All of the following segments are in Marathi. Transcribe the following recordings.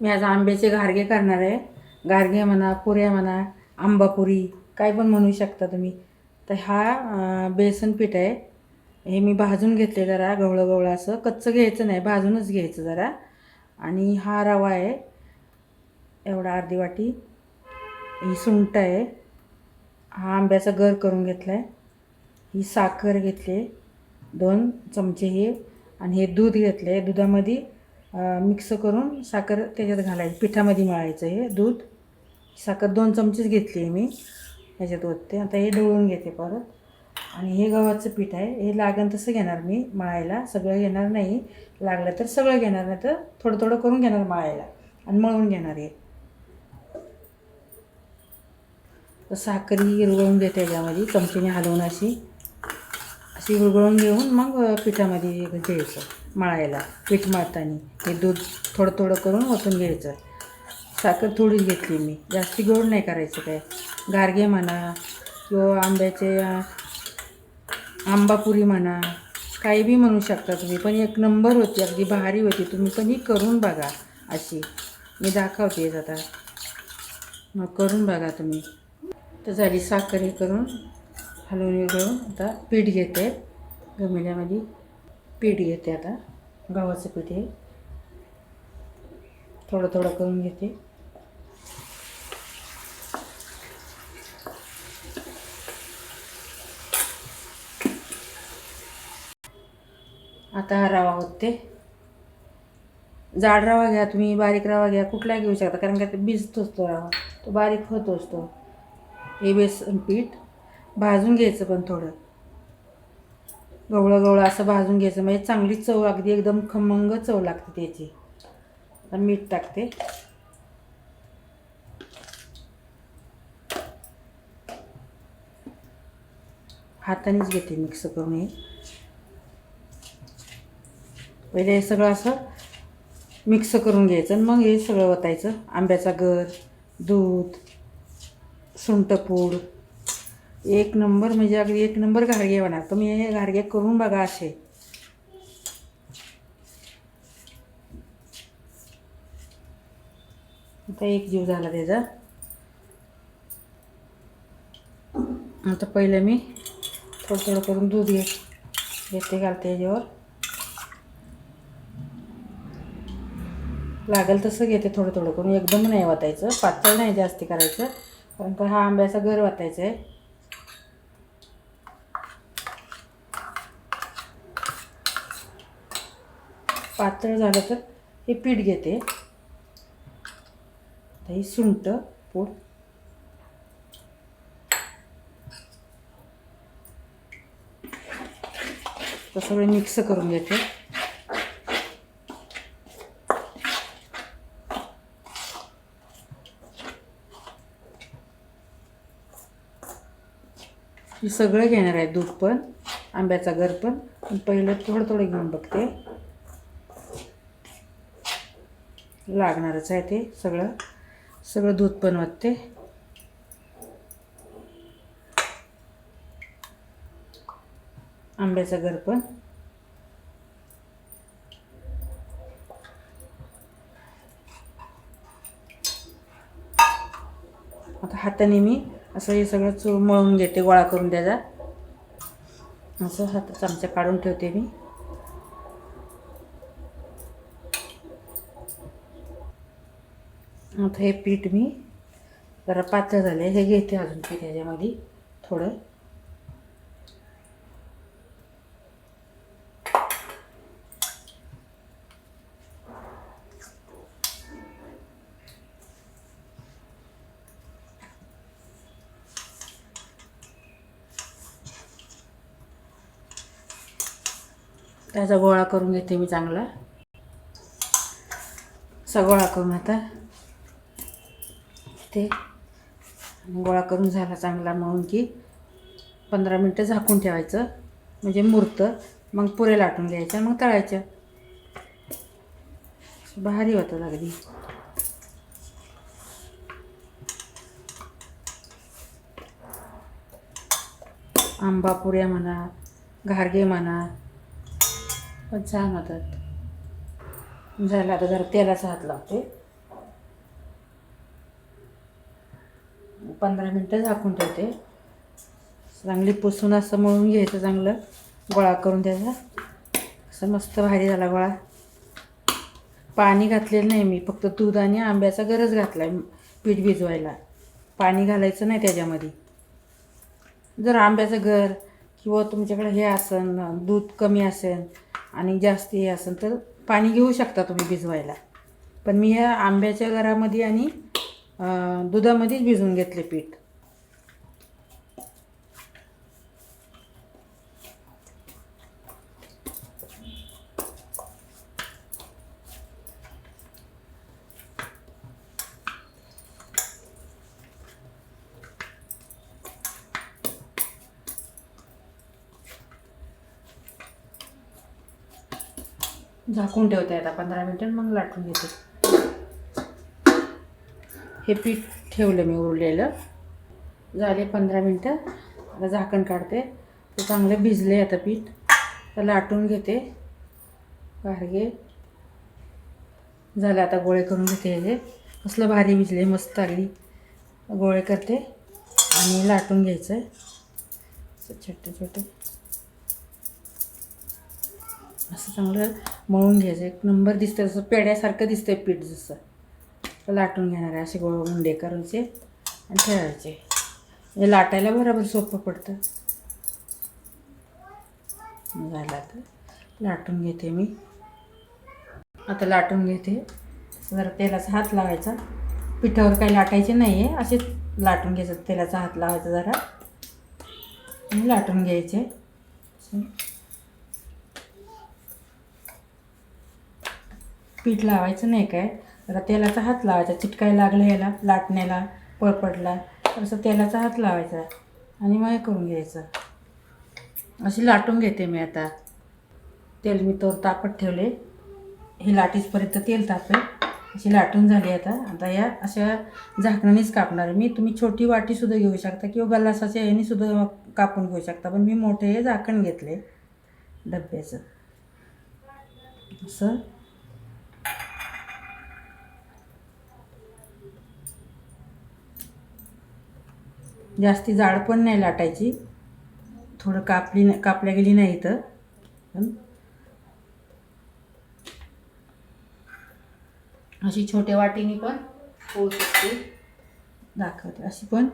मी आज आंब्याचे घारगे करणार आहे. घारगे म्हणा पुऱ्या म्हणा आंबापुरी काय पण म्हणू शकता तुम्ही. तर हा बेसन पीठ आहे. हे मी भाजून घेतले जरा गवळं गवळं असं. कच्चं घ्यायचं नाही भाजूनच घ्यायचं जरा. आणि हा रवा आहे. एवढा अर्धी वाटी. ही सुंट आहे. हा आंब्याचा गर करून घेतला आहे ही साखर घेतली आहे दोन चमचे हे. आणि हे दूध घेतलं आहे दुधामध्ये मिक्स करून साखर त्याच्यात घालायची. पिठामध्ये मळायचं हे दूध. साखर दोन चमचेच घेतली आहे मी ह्याच्यात ओतते. आता हे ढवळून घेते परत. आणि हे गव्हाचं पीठ आहे. हे लागेल तसं घेणार मी मळायला. सगळं घेणार नाही. लागलं तर सगळं घेणार नाही तर थोडं थोडं करून घेणार मळायला. आणि मळून घेणार हे. तर साखर ही घेते याच्यामध्ये. चमचेने हलवून अशी. अशी गुळगुळून घेऊन मग पिठामध्ये म्हणजे घ्यायचं मळायला. पीठ मळताना हे दूध थोडं थोडं करून ओतून घ्यायचं. साखर थोडीच घेतली मी. जास्ती गोड नाही करायचं काय. गारगे म्हणा किंवा आंब्याचे आंबापुरी म्हणा काही बी म्हणू शकता तुम्ही. पण एक नंबर होती अगदी भारी होती. तुम्ही पण ही करून बघा अशी. मी दाखवते आता. मग करून बघा तुम्ही. तर झाली साखर हे करून. हलवून विरघळून आता पीठ घेते. गमिल्यामध्ये पीठ घेते आता. गव्हाचं पीठ हे थोडं थोडं करून घेते. आता हा रवा होते जाड रवा घ्या तुम्ही बारीक रवा घ्या. कुठला घेऊ शकता कारण का ते भिजतोच तो रवा. तो बारीक होत असतो हे बेसन पीठ. भाजून घ्यायचं पण थोडं. गवळं गवळं असं भाजून घ्यायचं. म्हणजे चांगली चव अगदी एकदम खमंग चव लागते त्याची. आता मीठ टाकते. हातानेच घेते मिक्स करून हे. पहिले हे सगळं असं मिक्स करून घ्यायचं आणि मग हे सगळं वतायचं. आंब्याचा गर दूध सुंठपूड. एक नंबर म्हणजे अगदी एक नंबर घारगे होणार तुम्ही हे घारगे करून बघा असे. आता एक जीव झाला त्याचा. आता पहिलं मी थोडं थोडं करून दूध घे घेते घालते याच्यावर. लागेल तसं घेते थोडं थोडं करून. एकदम नाही वाटायचं पातळ नाही जास्ती करायचं. कारण का हा आंब्याचा घर वाटायचा आहे. पातळ झालं तर हे पीठ घेते. आता ही सुंट पूड तर सगळं मिक्स करून घेते. सगळं घेणार आहे दूध पण आंब्याचा घर पण पहिलं थोडं थोडं घेऊन बघते. लागणारच आहे ते सगळं. सगळं दूध पण वाटते आंब्याचं घर पण. आता हाताने मी असं हे सगळं चू मळून घेते गोळा करून त्याचा. असं हात चमचा काढून ठेवते मी. होतं हे पीठ मी. जरा पातळ झाले हे घेते अजून पीठ ह्याच्यामध्ये थोडं. त्याचा गोळा करून घेते मी चांगला. असा गोळा करून आता ते गोळा करून झाला चांगला म्हणून की पंधरा मिनटं झाकून ठेवायचं. म्हणजे मुरतं. मग पुरे लाटून घ्यायच्या मग तळायच्या. भारी होतं अगदी आंबा पुऱ्या म्हणा घारगे म्हणा पण छान होतात. झालं आता जरा तेलाचा हात लावते. पंधरा मिनटं झाकून ठेवते. चांगली पुसून असं मळून घ्यायचं चांगलं. गोळा करून त्याचा. असं मस्त भारी झाला गोळा. पाणी घातलेलं नाही मी. फक्त दूध आणि आंब्याचा गरज घातला आहे पीठ भिजवायला. पाणी घालायचं नाही त्याच्यामध्ये. जर आंब्याचं घर किंवा तुमच्याकडे हे असेल दूध कमी असेल आणि जास्त हे असेल तर पाणी घेऊ शकता तुम्ही भिजवायला. पण मी ह्या आंब्याच्या घरामध्ये आणि दुधामध्येच भिजवून घेतले पीठ. झाकून ठेवते आता पंधरा मिनटं मग लाटून घेते. हे पीठ ठेवलं मी उरलेलं. झाले पंधरा मिनटं. आता झाकण काढते. ते चांगलं भिजले आता पीठ. तर लाटून घेते. बारगे. झालं आता गोळे करून घेते हे. कसलं भारी भिजले मस्त आली. गोळे करते. आणि लाटून घ्यायचं आहे छोटे छोटे. असं चांगलं मळून घ्यायचं. एक नंबर दिसतं जसं पेड्यासारखं दिसतंय पीठ जसं. लाटून घेणार आहे असे गोळ मुंडे करायचे आणि ठेवायचे. म्हणजे लाटायला बरोबर सोपं पडतं. झालं तर लाटून घेते मी. आता लाटून घेते. जरा तेलाचा हात लावायचा. पिठावर काही लाटायचे नाही आहे असेच लाटून घ्यायचं. तेलाचा हात लावायचा जरा. आणि लाटून घ्यायचे. पीठ लावायचं नाही काय? आता तेलाचा हात लावायचा चिटकाय लागलं याला लाटण्याला पळपडला तर असं तेलाचा हात लावायचा आणि मग हे करून घ्यायचं. अशी लाटून घेते मी आता. तेल मी तोर तापत ठेवले. हे लाटीसपर्यंत तेल तापे अशी लाटून झाली आता. आता या अशा झाकणानेच कापणार मी. तुम्ही छोटी वाटीसुद्धा घेऊ शकता किंवा गलासाच्या याने सुद्धा कापून घेऊ शकता. पण मी मोठे हे झाकण घेतले डब्याचं. असं. जास्ती जाड पण नाही लाटायची. थोडं कापली न- कापल्या गेली नाही तर अशी छोट्या वाटीने पण होऊ शकते. दाखवते. अशी पण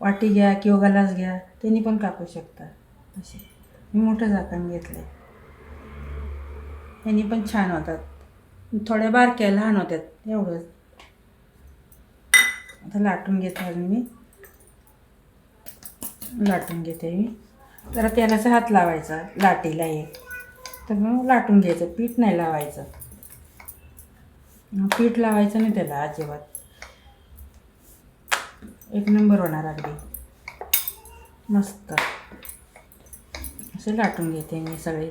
वाटी घ्या किंवा गलास घ्या त्यांनी पण कापू शकता. असे मी मोठं झाकण घेतलं आहे यांनी पण छान होतात. थोड्या बारक्या लहान होत्यात. एवढंच. आता लाटून घेते अजून मी. लाटून घेते मी. जरा तेलाचा हात लावायचा लाटीला एक. तर मग लाटून घ्यायचं पीठ नाही लावायचं. पीठ लावायचं नाही त्याला अजिबात. एक नंबर होणार अगदी. मस्त. असे लाटून घेते मी सगळे.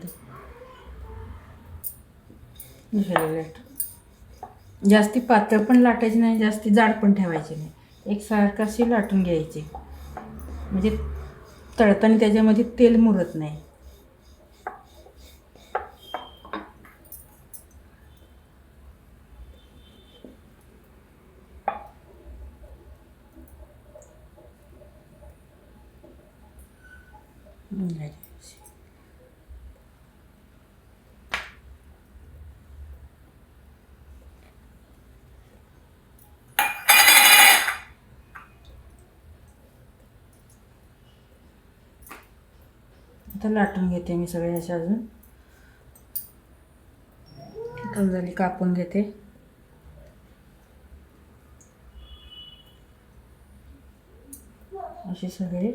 लाट जास्ती पातळ पण लाटायची नाही जास्ती जाड पण ठेवायची नाही. एकसारखं अशी लाटून घ्यायची. म्हणजे तळताना त्याच्यामध्ये तेल मुरत नाही. आता लाटून घेते मी सगळे असे अजून. झाली कापून घेते. असे सगळे.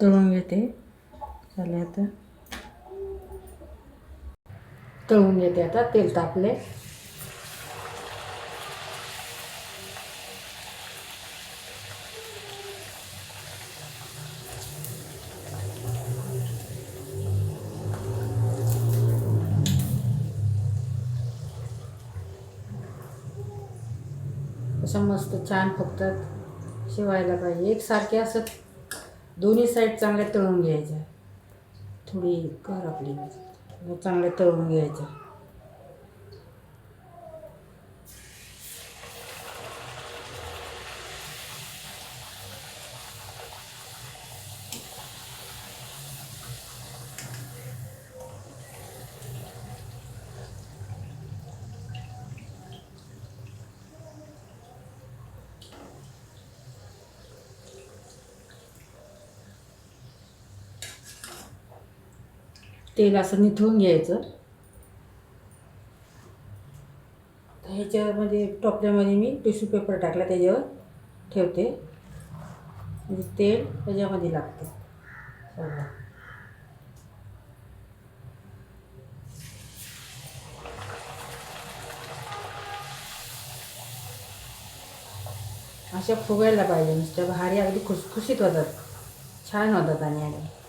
तळून घेते. झाले आता. तळून घेते आता तेल तापले. असं मस्त छान फक्त शिवायला पाहिजे. एकसारखे असं दोन्ही साईड चांगल्या तळून घ्यायच्या. थोडी कर आपली. चांगल्या तळून घ्यायच्या. तेल असं निथळून घ्यायचं. ह्याच्यामध्ये टोपल्यामध्ये मी टिश्यू पेपर टाकला त्याच्यावर ठेवते. म्हणजे तेल त्याच्यामध्ये लागते. अशा फुगायला पाहिजे नुसत्या भारी अगदी खुसखुशीत होतात. छान होतात आणि अगदी.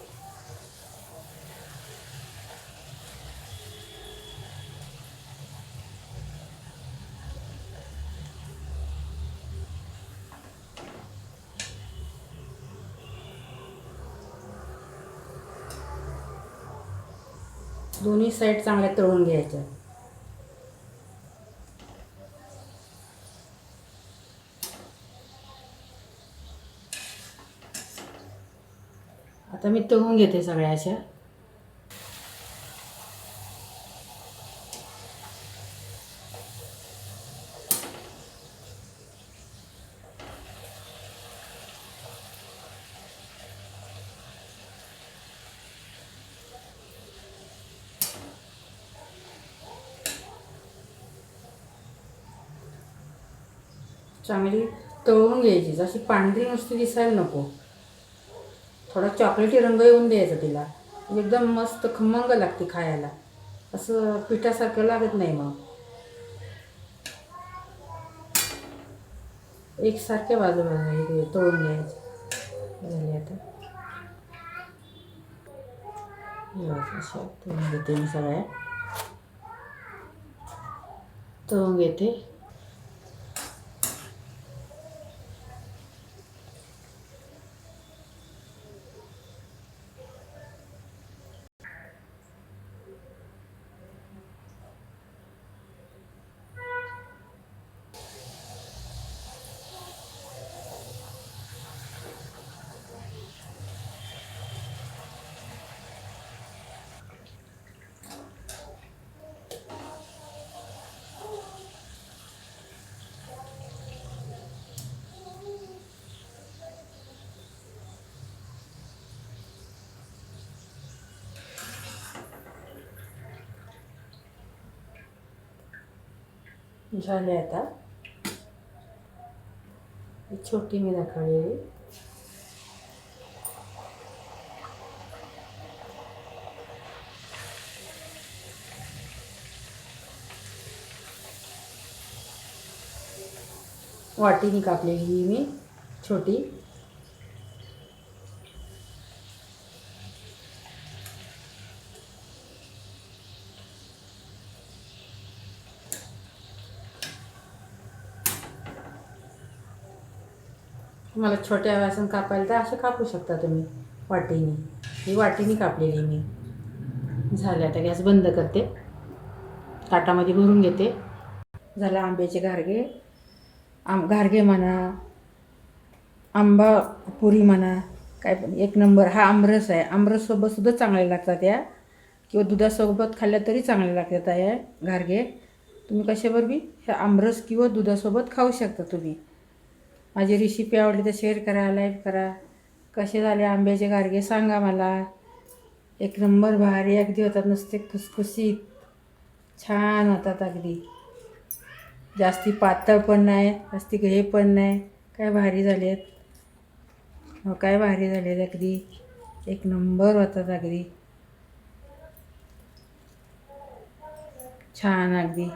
दोन्ही साईड चांगल्या तळून घ्यायच्या. आता मी तळून घेते सगळ्या अशा. चांगली तळून घ्यायची. जशी पांढरी नुसती दिसायला नको. थोडा चॉकलेटी रंग येऊन द्यायचा तिला. म्हणजे एकदम मस्त खमंग लागते खायला. असं पिठासारखं लागत नाही मग. एकसारख्या बाजू हे तळून घ्यायचं. झाले आता. अशा तळून घेते मी सगळ्या. तळून घेते. झाले आता. छोटी मी दाखवलेली. वाटीने कापलेली मी छोटी. तुम्हाला छोट्या वासन कापायला तर असं कापू शकता तुम्ही वाटीने. ही वाटीने कापलेली मी. झाले आता गॅस बंद करते. ताटामध्ये भरून घेते. झालं आंब्याचे घारगे. आम घारगे म्हणा आंबा पुरी म्हणा काय पण. एक नंबर हा आमरस आहे. आमरससोबत सुद्धा चांगले लागतात या. किंवा दुधासोबत खाल्ल्या तरी चांगले लागतात या घारगे. तुम्ही कशावर बी ह्या आमरस किंवा दुधासोबत खाऊ शकता तुम्ही. माझी रेसिपी आवडली तर शेअर करा लाईक करा. कसे झाले आंब्याचे गारगे सांगा मला. एक नंबर भारी अगदी होतात नुसते खुसखुशीत. छान होतात अगदी. जास्ती पातळ पण नाही जास्ती हे पण नाही. काय भारी झाले आहेत हो काय भारी झाले आहेत अगदी. एक नंबर होतात अगदी. छान अगदी.